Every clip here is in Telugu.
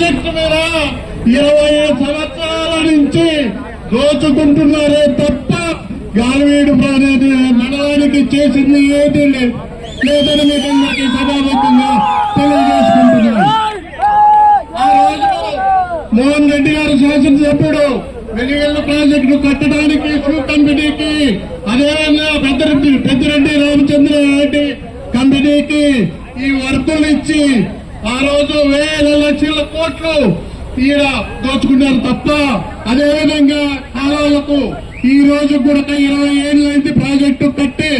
ప్రాజెక్టు మీద ఇరవై సంవత్సరాల నుంచి దోచుకుంటున్నారే తప్ప గాలివీడు ప్రాజెక్టు మండలానికి చేసింది ఏది లేదని మీకు అందరికీ సభాముఖంగా తెలియజేసుకుంటున్నాను. ఆ రోజు మోహన్ రెడ్డి గారు శాసనసభ్యుడు వెలివెల్లి ప్రాజెక్టు కట్టడం షూ కంపెనీకి అదేవిధంగా పెద్దరెడ్డి పెద్దిరెడ్డి రామచంద్ర రెడ్డి కంపెనీకి ఈ వర్కులు ఇచ్చి ఆ రోజు వేల లక్షల కోట్లు ఈడ దోచుకున్నారు తప్ప అదేవిధంగా కాలాలకు ఈ రోజు కూడా ఇరవై ఏళ్ళైంది ప్రాజెక్టు కట్టి.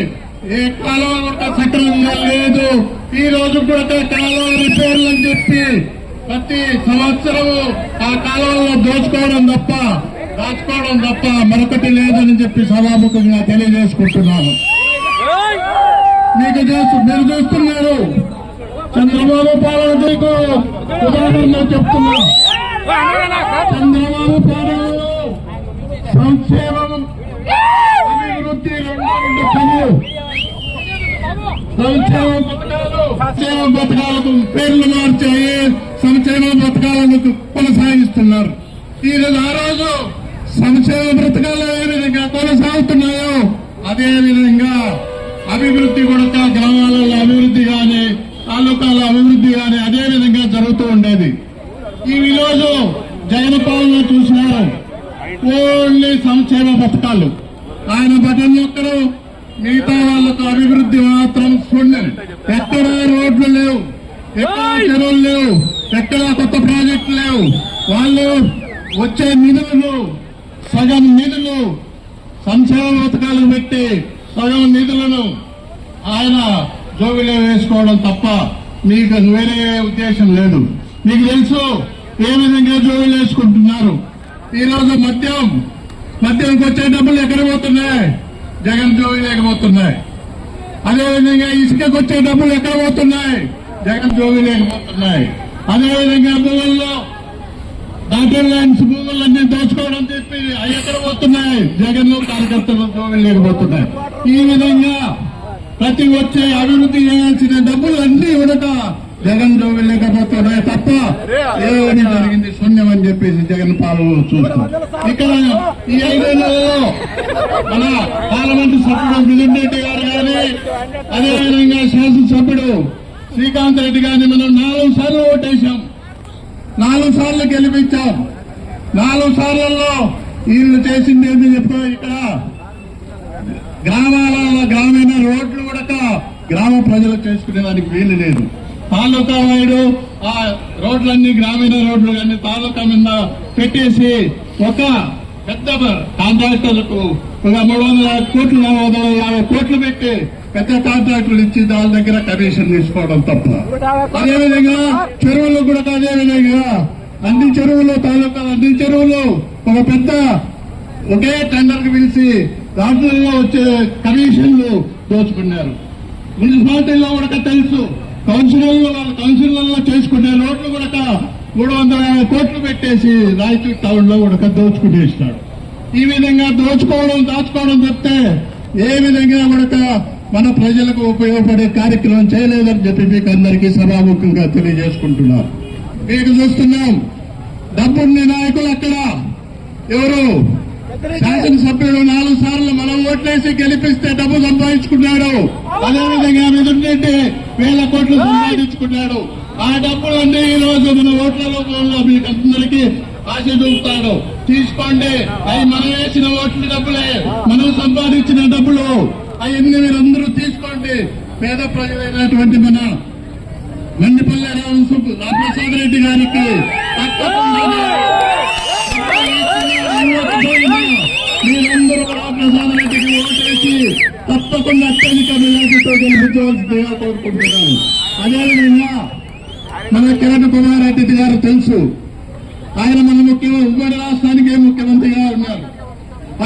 ఏ కాలువ కూడా సక్రమంగా లేదు. ఈ రోజు కూడా కాలువ రిపేర్లు అని చెప్పి ప్రతి సంవత్సరము ఆ కాలంలో దోచుకోవడం తప్ప దాచుకోవడం తప్ప మరొకటి లేదని చెప్పి సభాముఖంగా తెలియజేసుకుంటున్నాను మీకు చేస్తూ మీరు చూస్తున్నారు. చంద్రబాబు పాలన మీకు ఉదాహరణ చెప్తున్నా. చంద్రబాబు పాలనలో సంక్షేమం అభివృద్ధి రెండు రెండు పనులు సంక్షేమ పథకాలు సంక్షేమ పథకాలకు పేర్లు మార్చాయి. సంక్షేమ పథకాలను కొనసాగిస్తున్నారు. ఈ ఆ రోజు సంక్షేమ పథకాలు ఏ విధంగా కొనసాగుతున్నాయో అదే విధంగా అభివృద్ధి కూడా గ్రామాలలో అభివృద్ధి కానీ తాలూకాల అభివృద్ధి కానీ అదే విధంగా జరుగుతూ ఉండేది. ఈ రోజు జగన్ చూసినారు. ఓన్లీ సంక్షేమ పథకాలు. ఆయన బటన్ ఒక్కరు మిగతా వాళ్ళకు అభివృద్ధి మాత్రం శూన్యం ఎక్కడ రోడ్లు లేవు ఎక్కడ చెరువులు లేవు ఎక్కడ కొత్త ప్రాజెక్టులు లేవు. వాళ్ళు వచ్చే నిధులు సగం నిధులు సంక్షేమ పథకాలు పెట్టి సగం నిధులను ఆయన జోబిలో వేసుకోవడం తప్ప మీకు వేరే ఉద్దేశం లేదు. మీకు తెలుసు ఏ విధంగా జోబిలు వేసుకుంటున్నారు? ఈ రోజు మద్యం మద్యంకి వచ్చే డబ్బులు ఎక్కడ పోతున్నాయి? జగన్ జోబి లేకపోతున్నాయి అదేవిధంగా ఇసుకకు వచ్చే డబ్బులు ఎక్కడ పోతున్నాయి? జగన్ జోబి లేకపోతున్నాయి అదేవిధంగా భూముల్లో డాక్టర్ ల్యాండ్స్ భూములన్నీ దోచుకోవడం చెప్పి అవి ఎక్కడ పోతున్నాయి? జగన్ కార్యకర్తలు జోబులు లేకపోతున్నాయి ఈ విధంగా ప్రతి వచ్చే అభివృద్ధి చేయాల్సిన డబ్బులు అన్ని ఉడక జగన్ జోబులు లేకపోతున్నాయి తప్ప ఏమని జరిగింది? శూన్యం అని చెప్పేసి జగన్ పాలనలో చూస్తాం. ఇక్కడ ఈ ఐదేళ్ళలో మన పార్లమెంటు సభ్యుడు మిథున్ రెడ్డి గారు కానీ అదేవిధంగా శాసనసభ్యుడు శ్రీకాంత్ రెడ్డి గారిని మనం నాలుగు సార్లు ఓటేశాం. నాలుగు సార్లు గెలిపించాం. నాలుగు సార్లలో వీళ్ళు చేసింది ఏంటి చెప్పు ఇక్కడ. గ్రామాలలో గ్రామీణ రోడ్లు కూడా గ్రామ ప్రజలు చేసుకునే దానికి వీలు లేదు. తాలూకా వైడు ఆ రోడ్లన్నీ గ్రామీణ రోడ్లు అన్ని తాలూకా మీద పెట్టేసి ఒక పెద్ద కాంట్రాక్టర్లకు ఒక మూడు వందల కోట్లు నాలుగు వందల యాభై కోట్లు పెట్టి పెద్ద కాంట్రాక్టులు ఇచ్చి దాని దగ్గర కమిషన్ తీసుకోవడం తప్ప. అదేవిధంగా చెరువులు కూడా అదే విధంగా అన్ని చెరువులు తాలూకా అన్ని చెరువులు ఒక పెద్ద ఒకే టెండర్కి పిలిచి రాష్ట్రంలో వచ్చే కమిషన్లు దోచుకున్నారు. మున్సిపాలిటీలో కూడా తెలుసు. కౌన్సిలర్లు వాళ్ళ కౌన్సిలర్లో చేసుకునే రోడ్లు కూడా మూడు వందల యాభై కోట్లు పెట్టేసి రాయచూర్ టౌన్లో కూడా దోచుకునేసినాడు. ఈ విధంగా దోచుకోవడం దాచుకోవడం చెప్తే ఏ విధంగా కూడా మన ప్రజలకు ఉపయోగపడే కార్యక్రమం చేయలేదని చెప్పి మీకు అందరికీ సభాముఖంగా తెలియజేసుకుంటున్నారు మీకు చూస్తున్నాం. డబ్బుని నాయకులు అక్కడ ఎవరు? శాసనసభ్యుడు నాలుగు సార్లు మనం ఓట్లేసి గెలిపిస్తే డబ్బు సంపాదించుకున్నాడు. అదేవిధంగా మిథున్ వేల కోట్లు సంపాదించుకున్నాడు. ఆ డబ్బులన్నీ ఈ రోజు మన ఓట్ల రూపంలో మీకు అందరికీ ఆశ చూపుతాడు. తీసుకోండి. అవి మనం వేసిన ఓట్ల డబ్బులే. మనం సంపాదించిన డబ్బులు. అవన్నీ మీరందరూ తీసుకోండి. పేద ప్రజలైనటువంటి మన మండిపల్లి రామ రామప్రసాద్ రెడ్డి గారికి తప్పకుండా తప్పకుండా అత్యధిక మెజార్టీతో గెలిపించవలసిందిగా కోరుకుంటున్నాను. అదేవిధంగా మన కిరణ్ కుమార్ రెడ్డి గారు తెలుసు. ఆయన మన ముఖ్యమంత్రి ఉమ్మడి రాష్ట్రానికే ముఖ్యమంత్రిగా ఉన్నారు.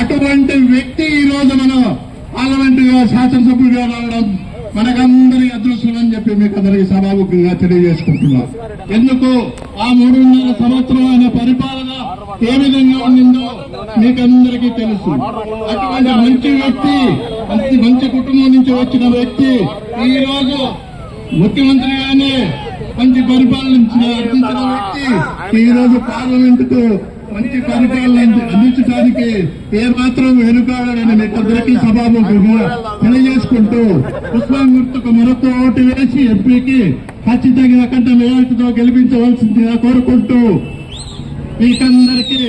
అటువంటి వ్యక్తి ఈ రోజు మనం పార్లమెంట్ శాసనసభ్యుడిగా రావడం మనకందరి అదృష్టం అని చెప్పి మీకు అందరికి సభాముఖంగా తెలియజేసుకుంటున్నాం. ఎందుకు? ఆ మూడున్నర సంవత్సరం ఆయన పరిపాలన ఏ విధంగా ఉండిందో మీకందరికీ తెలుసు. అటువంటి మంచి వ్యక్తి మంచి మంచి కుటుంబం నుంచి వచ్చిన వ్యక్తి ఈ రోజు ముఖ్యమంత్రిగానే మంచి పరిపాలన అందించిన వ్యక్తి. ఈ రోజు పార్లమెంట్కు మంచి పరిపాలన అందించడానికి ఏ మాత్రం వెనుకాడని మీకు అందరికీ సభాముఖంగా తెలియజేసుకుంటూ ఉస్మాన్ గుర్తుకు మరొక ఓటు వేసి ఎంపీకి ఖచ్చితంగా కంటే మేయర్తో గెలిపించవలసిందిగా కోరుకుంటూ మీకందరికీ